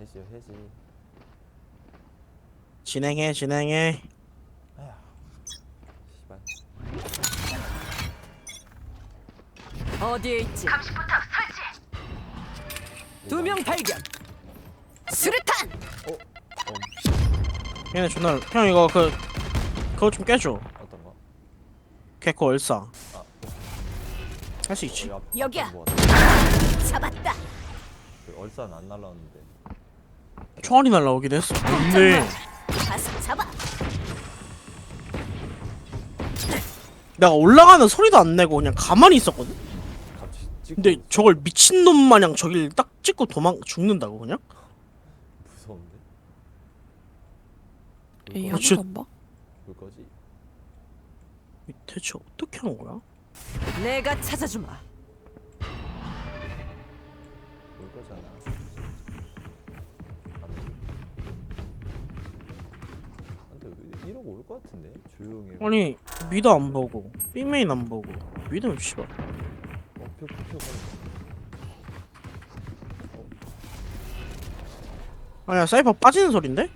해지 해지 진행해 진행해 씨발 어디에 있지? 두 명 발견. 수류탄. 어? 어 얘네 존나 형 이거 그 그거 좀 깨줘 어떤 거? 개코 얼싸 아 할 수 있지 여기 앞, 여기야. 앞에 뭐 같아. 잡았다. 그 얼싸는 안 날라왔는데 총알이 날라오긴 했어 근데 잡아. 내가 올라가는 소리도 안 내고 그냥 가만히 있었거든 근데 저걸 미친놈 마냥 저길 딱 찍고 도망 죽는다고 그냥? 무서운데? 에이 볼, 한 어, 저- 번도 안 봐? 볼 거지? 이 대체 어떻게 하는 거야? 내가 찾아주마. 이러고 올거 같은데 조용히 아니 미드 안 보고 B메인 안 보고 미드는 씨발 어, 표, 표, 표, 아니야 사이퍼 빠지는 소린데?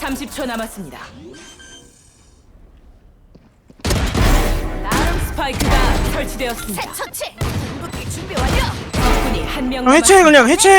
30초 남았습니다. 나름 스파이크가 설치되었습니다. 새 처치. 궁극기 준비 완료. 적군이 한명 형 해체해 그냥 해체해